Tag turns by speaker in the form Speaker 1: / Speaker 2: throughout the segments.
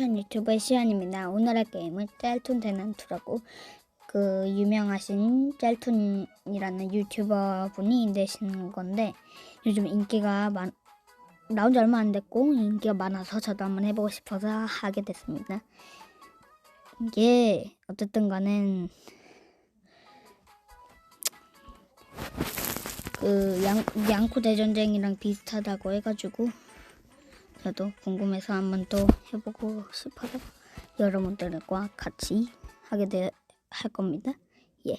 Speaker 1: 현 유튜브의 시연입니다. 오늘 할 게임은 짤툰 대난투라고 그 유명하신 짤툰이라는 유튜버 분이 내신 건데 요즘 인기가 많 나온 지 얼마 안 됐고 인기가 많아서 저도 한번 해보고 싶어서 하게 됐습니다. 이게 어쨌든 간엔 그 양, 양코 대전쟁이랑 비슷하다고 해가지고 저도 궁금해서 한번 또 해보고 싶어서 여러분들과 같이 하게 되, 할 겁니다. 예.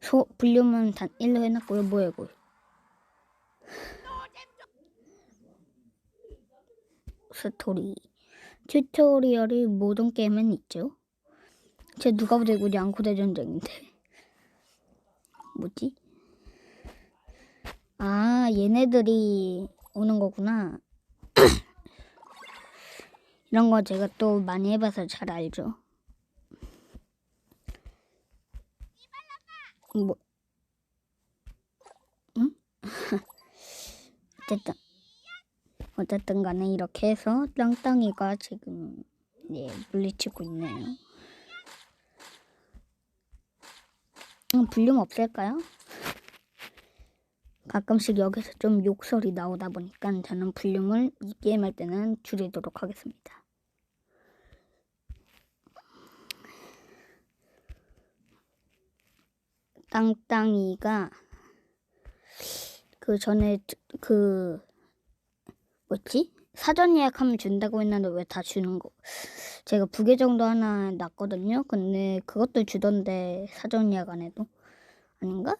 Speaker 1: 소, 볼륨은 단 1로 해놨고요. 뭐야, 이거. 스토리. 튜토리얼이 모든 게임엔 있죠. 제 누가 보다 이거 양코대 전쟁인데. 뭐지? 아, 얘네들이 오는 거구나. 이런 거 제가 또 많이 해봐서 잘 알죠. 뭐, 응? 어쨌든, 어쨌든 간에 이렇게 해서 땅땅이가 지금, 예, 물리치고 있네요. 음, 볼륨 없을까요? 가끔씩 여기서 좀 욕설이 나오다 보니까 저는 볼륨을 이 게임 할 때는 줄이도록 하겠습니다. 땅땅이가 그 전에 그 뭐지 사전 예약하면 준다고 했는데 왜 다 주는 거? 제가 부계 정도 하나 놨거든요. 근데 그것도 주던데 사전 예약 안 해도 아닌가?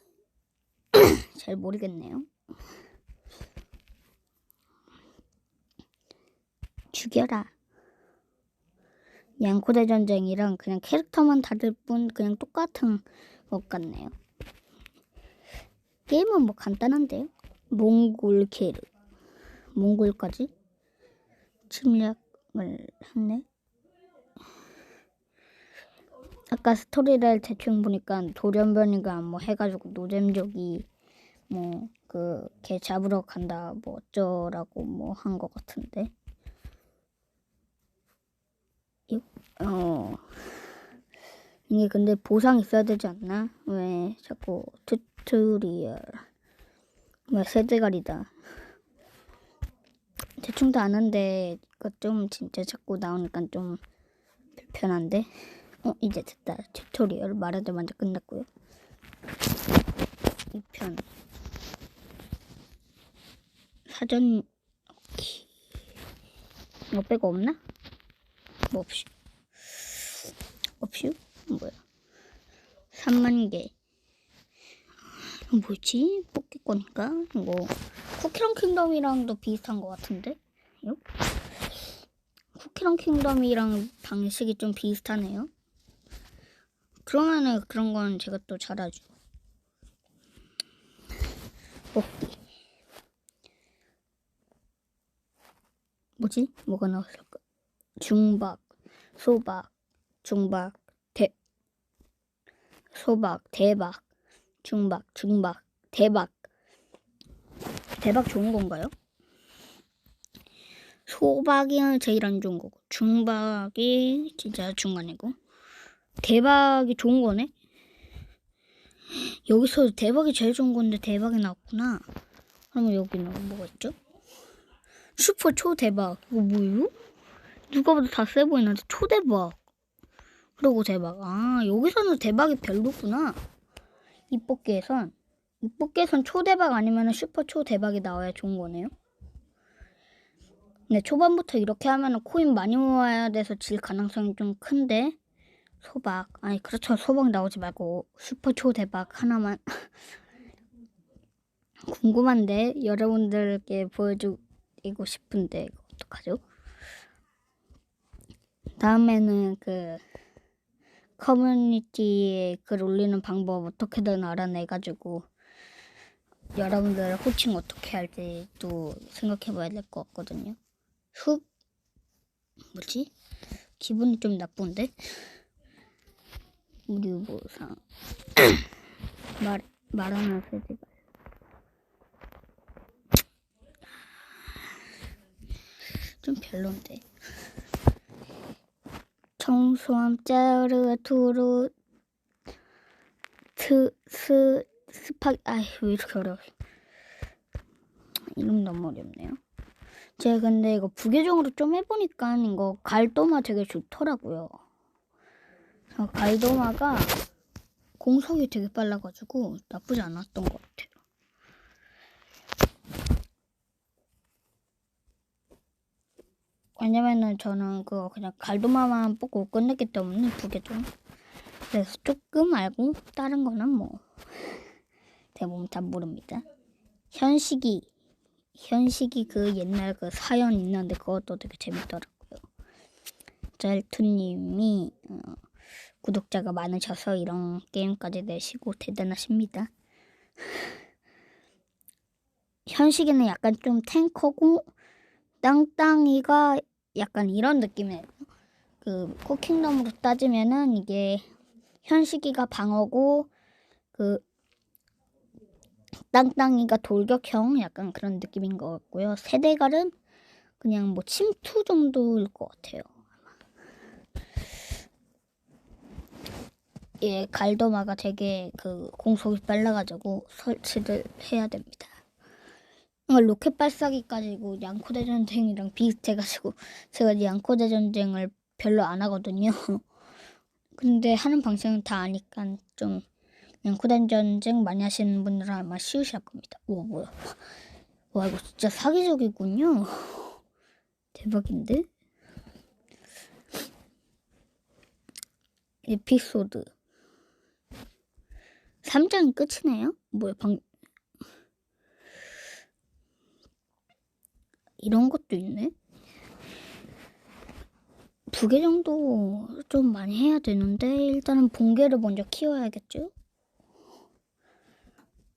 Speaker 1: 잘 모르겠네요. 죽여라. 양코대 전쟁이랑 그냥 캐릭터만 다를 뿐 그냥 똑같은 것 같네요. 게임은 뭐 간단한데요. 몽골 캐르. 몽골까지 침략을 했네. 아까 스토리를 대충 보니까 돌연변이가 뭐 해가지고 노잼족이 뭐그걔 잡으러 간다 뭐 어쩌라고 뭐 한 것 같은데 이- 어 이게 근데 보상 있어야 되지 않나? 왜 자꾸 튜토리얼 왜 세대가리다 대충도 아는데 이거 좀 진짜 자꾸 나오니까 좀 불편한데 어 이제 됐다 튜토리얼 말하자마자 끝났고요 2편 사전. 이거 빼고 없나? 뭐 없슈 없슈? 뭐야 3만 개 뭐지? 뽑기권인가? 이거 쿠키랑 킹덤이랑도 비슷한 것 같은데? 이거? 쿠키랑 킹덤이랑 방식이 좀 비슷하네요 그러면은 그런 건 제가 또 잘하죠. 뽑기. 뭐지? 뭐가 나왔을까? 중박, 소박, 중박, 대, 소박, 대박, 중박, 중박, 대박. 대박 좋은 건가요? 소박이 제일 안 좋은 거고, 중박이 진짜 중간이고, 대박이 좋은 거네? 여기서 대박이 제일 좋은 건데 대박이 나왔구나. 그러면 여기는 뭐가 있죠? 슈퍼 초대박. 이거 뭐예요? 누가 봐도 다 세 보이는데 초대박. 그리고 대박. 아, 여기서는 대박이 별로구나. 이 뽑기에선. 이 뽑기에선 초대박 아니면 슈퍼 초대박이 나와야 좋은 거네요. 근데 초반부터 이렇게 하면 코인 많이 모아야 돼서 질 가능성이 좀 큰데. 소박 아니 그렇죠 소박 나오지 말고 슈퍼 초대박 하나만 궁금한데 여러분들께 보여주고 싶은데 어떡하죠? 다음에는 그 커뮤니티에 글 올리는 방법 어떻게든 알아내가지고 여러분들 호칭 어떻게 할지 또 생각해봐야 될 것 같거든요. 흑 뭐지? 기분이 좀 나쁜데? 우리 보상 말 말하는 세대가 좀 별론데 송수함 짜르 투루 트, 스, 스파, 아이, 왜 이렇게 어려워. 이름 너무 어렵네요. 제가 근데 이거 부계정으로 좀 해보니까 이거 갈도마 되게 좋더라고요. 저 갈도마가 공속이 되게 빨라가지고 나쁘지 않았던 것 같아요. 왜냐면은 저는 그거 그냥 갈도마만 뽑고 끝냈기 때문에 부계정. 그래서 조금 알고 다른 거는 뭐 대부분 다 모릅니다. 현식이 현식이 그 옛날 그 사연 있는데 그것도 되게 재밌더라고요. 짤투님이 어, 구독자가 많으셔서 이런 게임까지 내시고 대단하십니다. 현식이는 약간 좀 탱커고 땅땅이가 약간 이런 느낌이에요. 그 코킹덤으로 따지면은 이게 현식이가 방어고 그 땅땅이가 돌격형 약간 그런 느낌인 것 같고요. 세대갈은 그냥 뭐 침투 정도일 것 같아요. 예, 갈도마가 되게 그 공속이 빨라가지고 설치를 해야 됩니다. 이거 로켓 발사기 가지고 양코대 전쟁이랑 비슷해가지고 제가 양코대 전쟁을 별로 안 하거든요. 근데 하는 방식은 다 아니까 좀 양코대 전쟁 많이 하시는 분들은 아마 쉬우실 겁니다. 오 뭐야? 와 이거 진짜 사기적이군요. 대박인데? 에피소드 3장이 끝이네요? 뭐야 방 이런 것도 있네? 두 개 정도 좀 많이 해야 되는데 일단은 번개를 먼저 키워야겠죠?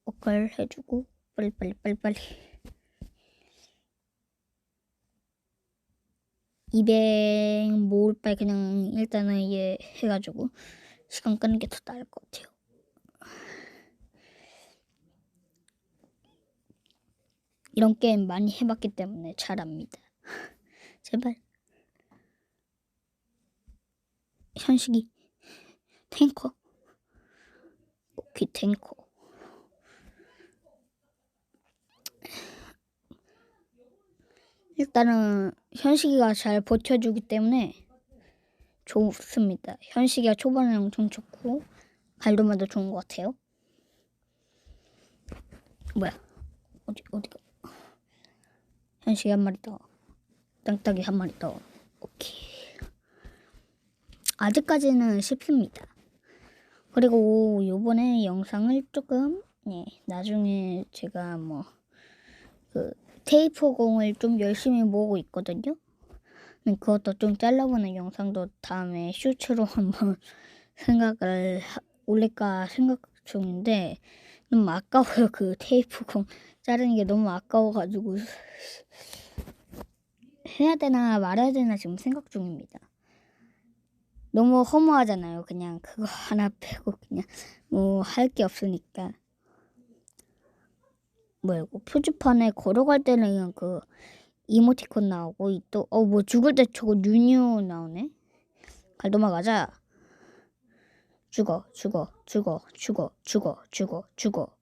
Speaker 1: 옷갈 해주고 빨리 빨리 빨리 빨리 200 모을 바에 그냥 일단은 얘 해가지고 시간 끄는 게 더 나을 것 같아요. 이런 게임 많이 해봤기 때문에 잘합니다. 제발. 현식이 탱커. 오키 탱커. 일단은 현식이가 잘 버텨주기 때문에 좋습니다. 현식이가 초반에 엄청 좋고 갈도마도 좋은 것 같아요. 뭐야? 어디 어디가? 현식이 한 마리 더. 땅땅이 한 마리 더. 오케이. 아직까지는 쉽습니다. 그리고 요번에 영상을 조금 예, 나중에 제가 뭐 그 테이프 공을 좀 열심히 모으고 있거든요. 그것도 좀 잘라보는 영상도 다음에 쇼츠로 한번 생각을 하- 올릴까 생각 중인데 너무 아까워요. 그 테이프 공 자르는 게 너무 아까워가지고 해야 되나 말아야 되나 지금 생각 중입니다. 너무 허무하잖아요. 그냥 그거 하나 빼고 그냥 뭐 할 게 없으니까. 뭐야 이거 표지판에 걸어갈 때는 그 이모티콘 나오고 또 어 뭐 죽을 때 저거 뉴뉴 나오네. 갈도마 가자. 죽어 죽어 죽어 죽어 죽어 죽어 죽어.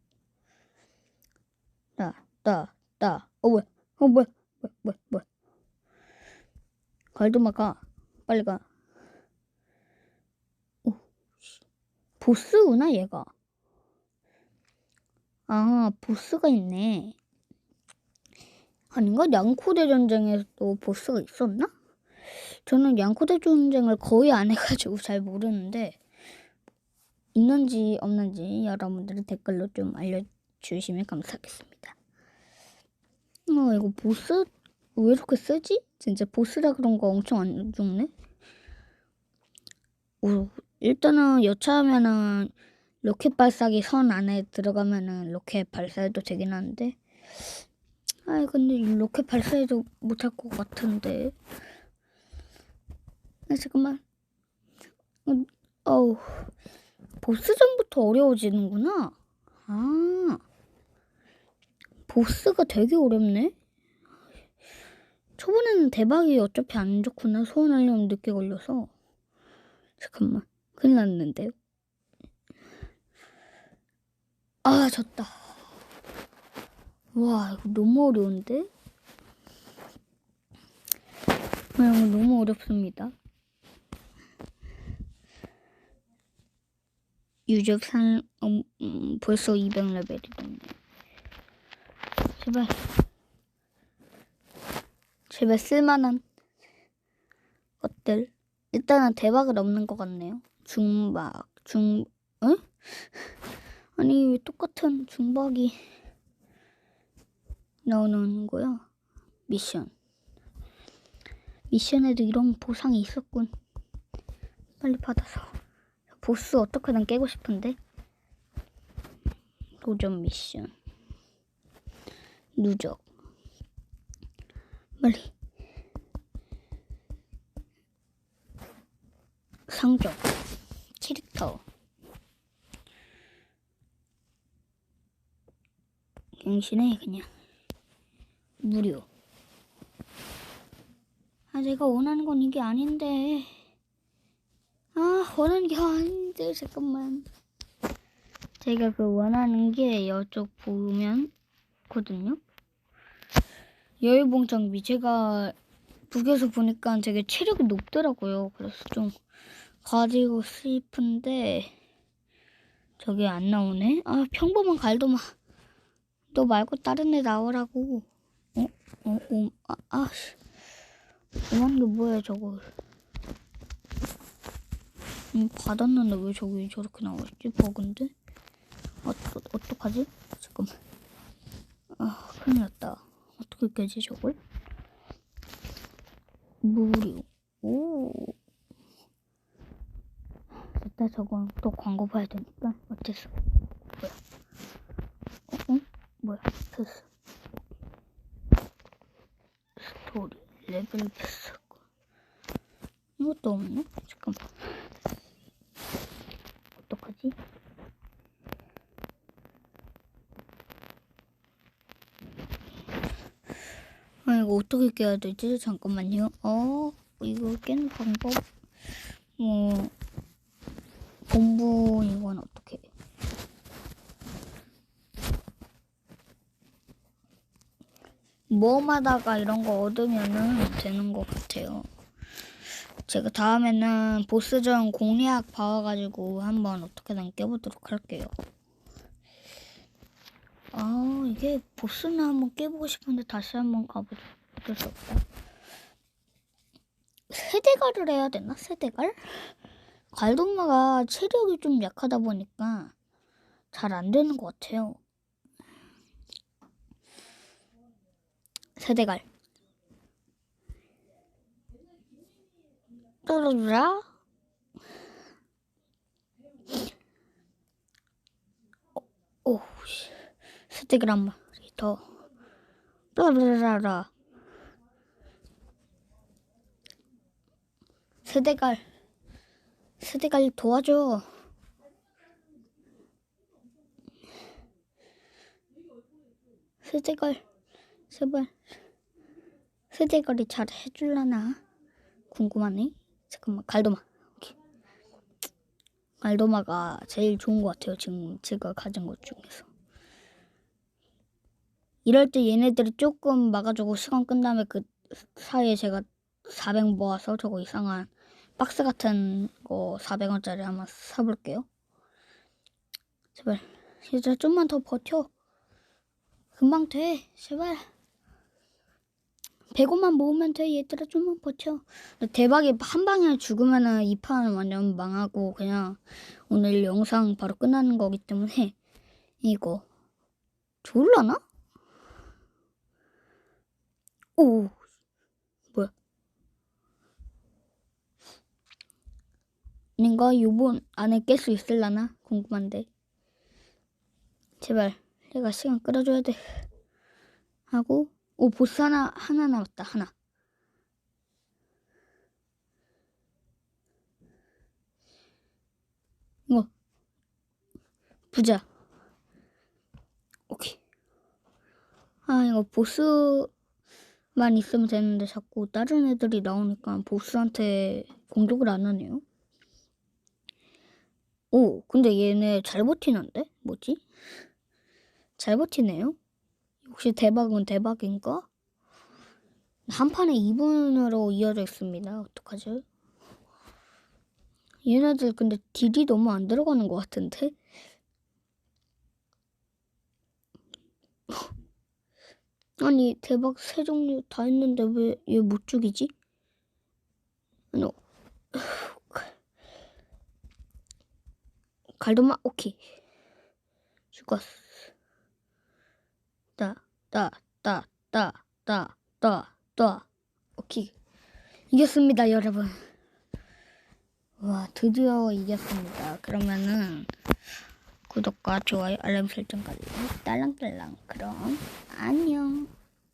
Speaker 1: 나 나 나 어 뭐야 어 뭐야 뭐야 뭐야 뭐야. 갈도마 가 빨리 가. 오 보스구나 얘가. 아, 보스가 있네. 아닌가? 양코대 전쟁에도 보스가 있었나? 저는 양코대 전쟁을 거의 안 해가지고 잘 모르는데 있는지 없는지 여러분들이 댓글로 좀 알려주시면 감사하겠습니다. 어, 이거 보스 왜 이렇게 세지? 진짜 보스라 그런 거 엄청 안 죽네. 오, 일단은 여차하면은 로켓 발사기 선 안에 들어가면은 로켓 발사해도 되긴 하는데 아이 근데 이 로켓 발사해도 못할 것 같은데 아 잠깐만 어, 어우 보스전부터 어려워지는구나 아 보스가 되게 어렵네 초반에는 대박이 어차피 안 좋구나 소원하려면 늦게 걸려서 잠깐만. 큰일 났는데요. 아, 졌다. 와, 이거 너무 어려운데? 아, 이거 너무 어렵습니다. 유적 산, 음, 음, 벌써 200레벨이었네. 제발. 제발 쓸만한 것들. 일단은 대박은 없는 것 같네요. 중박, 중, 응? 아니, 왜 똑같은 중박이 나오는 거야? 미션. 미션에도 이런 보상이 있었군. 빨리 받아서. 보스 어떻게든 깨고 싶은데. 도전 미션. 누적. 빨리. 상점. 캐릭터. 갱신해 그냥. 무료. 아 내가 원하는 건 이게 아닌데. 아 원하는 게 아닌데 잠깐만. 제가 그 원하는 게 이쪽 보면 거든요. 여유봉 장비 제가 북에서 보니까 되게 체력이 높더라고요. 그래서 좀 가지고 싶은데 저게 안 나오네. 아 평범한 갈도마. 너 말고 다른 애 나오라고. 어? 어? 어? 아, 아, 씨. 이만 게 뭐야 저거. 음, 받았는데 왜 저기 저렇게 나왔지? 버그인데? 어, 어, 어 떡하지? 잠깐만. 아, 큰일 났다. 어떻게 깨지 저걸? 무료. 오. 일단 저건 또 광고 봐야 되니까 어째서. 뭐야? 어? 어? 뭐야? 됐어. 스토리 레벨 패스. 이것도 없네? 잠깐만. 어떡하지? 아, 이거 어떻게 깨야 되지? 잠깐만요. 어, 이거 깨는 방법. 뭐, 본부, 이건 어떻게. 모험하다가 이런 거 얻으면은 되는 것 같아요. 제가 다음에는 보스전 공략 봐와가지고 한번 어떻게든 깨보도록 할게요. 아 이게 보스는 한번 깨보고 싶은데 다시 한번 가보자. 어쩔 수 없다. 세대갈을 해야 되나? 세대갈? 갈동마가 체력이 좀 약하다 보니까 잘 안 되는 것 같아요. 세대갈. 따라라. 오, 씨. 세대갈 한 마리 더. 따라라 세대갈. 세대갈 도와줘. 세대갈. 제발. 세대갈이 잘 해줄라나? 궁금하네. 잠깐만, 갈도마. 갈도마가 제일 좋은 것 같아요. 지금 제가 가진 것 중에서. 이럴 때 얘네들이 조금 막아주고 시간 끝 다음에 그 사이에 제가 400 모아서 저거 이상한 박스 같은 거 400원짜리 한번 사볼게요. 제발. 진짜 좀만 더 버텨. 금방 돼. 제발. 100원만 모으면 돼. 얘들아 좀만 버텨. 대박이 한 방에 죽으면은 이 판은 완전 망하고 그냥 오늘 영상 바로 끝나는 거기 때문에 이거 좋을라나? 오 뭐야? 아닌가? 요번 안에 깰 수 있을라나? 궁금한데. 제발 내가 시간 끌어줘야 돼. 하고 오 보스 하나 하나 남았다 하나. 이거 부자. 오케이. 아 이거 보스 만 있으면 되는데 자꾸 다른 애들이 나오니까 보스한테 공격을 안 하네요. 오, 근데 얘네 잘 버티는데? 뭐지? 잘 버티네요? 혹시 대박은 대박인가? 한 판에 2분으로 이어져 있습니다. 어떡하지? 얘네들 근데 딜이 너무 안 들어가는 것 같은데? 아니 대박 세 종류 다 했는데 왜 얘 못 죽이지? 아니 어, 갈도마? 오케이. 죽었어. 따따따따따따따 오케이. 이겼습니다 여러분. 와 드디어 이겼습니다. 그러면은 구독과 좋아요 알람 설정까지 딸랑딸랑. 그럼 안녕